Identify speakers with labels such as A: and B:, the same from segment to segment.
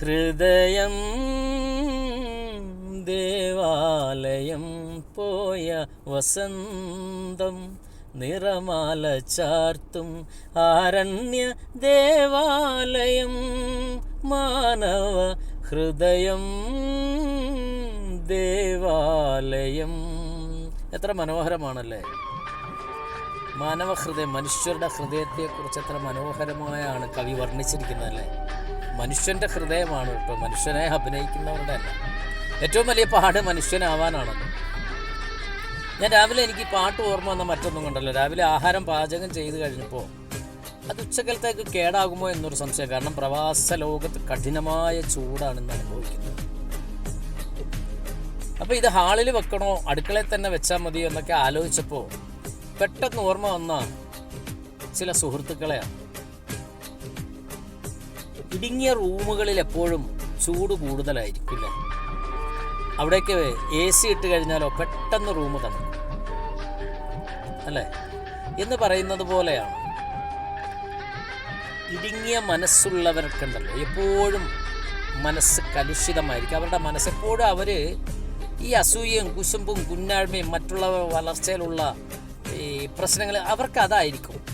A: ഹൃദയം ദേവാലയം പോയ വസന്തം നിറമാല ചാർത്തും ആരണ്യ ദേവാലയം മാനവ ഹൃദയം ദേവാലയം. എത്ര മനോഹരമാണല്ലേ? മാനവ ഹൃദയം മനുഷ്യരുടെ ഹൃദയത്തെക്കുറിച്ച് എത്ര മനോഹരമായാണ് കവി വർണിച്ചിരിക്കുന്നതല്ലേ? മനുഷ്യന്റെ ഹൃദയമാണ് ഇപ്പോൾ മനുഷ്യനെ അഭിനയിക്കുന്നവരുടെ അല്ല. ഏറ്റവും വലിയ പാട് മനുഷ്യനാവാനാണ്. ഞാൻ രാവിലെ എനിക്ക് പാട്ട് ഓർമ്മ വന്ന മറ്റൊന്നും കണ്ടല്ലോ. രാവിലെ ആഹാരം പാചകം ചെയ്ത് കഴിഞ്ഞപ്പോൾ അത് ഉച്ചക്കലത്തേക്ക് കേടാകുമോ എന്നൊരു സംശയം. കാരണം പ്രവാസ ലോകത്ത് കഠിനമായ ചൂടാണ് ഇന്ന് അനുഭവിക്കുന്നത്. അപ്പോൾ ഇത് ഹാളിൽ വെക്കണോ? അടുക്കളയിൽ തന്നെ വെച്ചാൽ മതിയോ എന്നൊക്കെ ആലോചിച്ചപ്പോൾ പെട്ടെന്ന് ഓർമ്മ വന്ന ചില സുഹൃത്തുക്കളെയാണ്. ഇടുങ്ങിയ റൂമുകളിൽ എപ്പോഴും ചൂട് കൂടുതലായിരിക്കില്ല. അവിടേക്ക് എ സി ഇട്ട് കഴിഞ്ഞാലോ പെട്ടെന്ന് റൂം തണുക്കും. അല്ലേ? എന്ന് പറയുന്നത് പോലെയാണ്. ഇടുങ്ങിയ മനസ്സുള്ളവർക്കുണ്ടല്ലോ എപ്പോഴും മനസ്സ് കലുഷിതമായിരിക്കും. അവരുടെ മനസ്സെപ്പോഴും അവർ ഈ അസൂയയും കുശുമ്പും കുന്നാഴ്മയും മറ്റുള്ള വളർച്ചയിലുള്ള ഈ പ്രശ്നങ്ങൾ അവർക്ക് അതായിരിക്കും.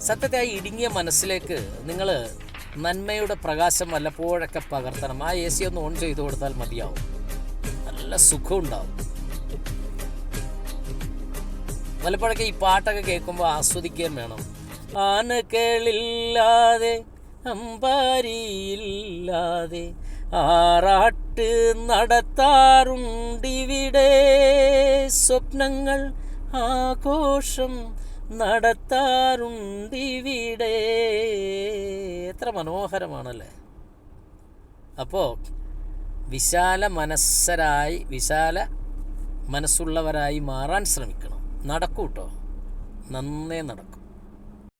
A: സത്യത്തെ ആ ഇടുങ്ങിയ മനസ്സിലേക്ക് നിങ്ങൾ നന്മയുടെ പ്രകാശം വല്ലപ്പോഴൊക്കെ പകർത്തണം. ആ എ സി ഒന്ന് ഓൺ ചെയ്ത് കൊടുത്താൽ മതിയാവും. നല്ല സുഖം ഉണ്ടാവും വല്ലപ്പോഴൊക്കെ ഈ പാട്ടൊക്കെ കേൾക്കുമ്പോൾ ആസ്വദിക്കുകയും വേണം. ആനകളില്ലാതെ അമ്പാരിയില്ലാതെ ആറാട്ട് നടത്താറുണ്ടിവിടെ. സ്വപ്നങ്ങൾ ആഘോഷം നടത്താറുണ്ടിവിടെ. എത്ര മനോഹരമാണല്ലേ? അപ്പോൾ വിശാല മനസ്സരായി വിശാല മനസ്സുള്ളവരായി മാറാൻ ശ്രമിക്കണം. നടക്കൂട്ടോ? നന്നേ നടക്കും.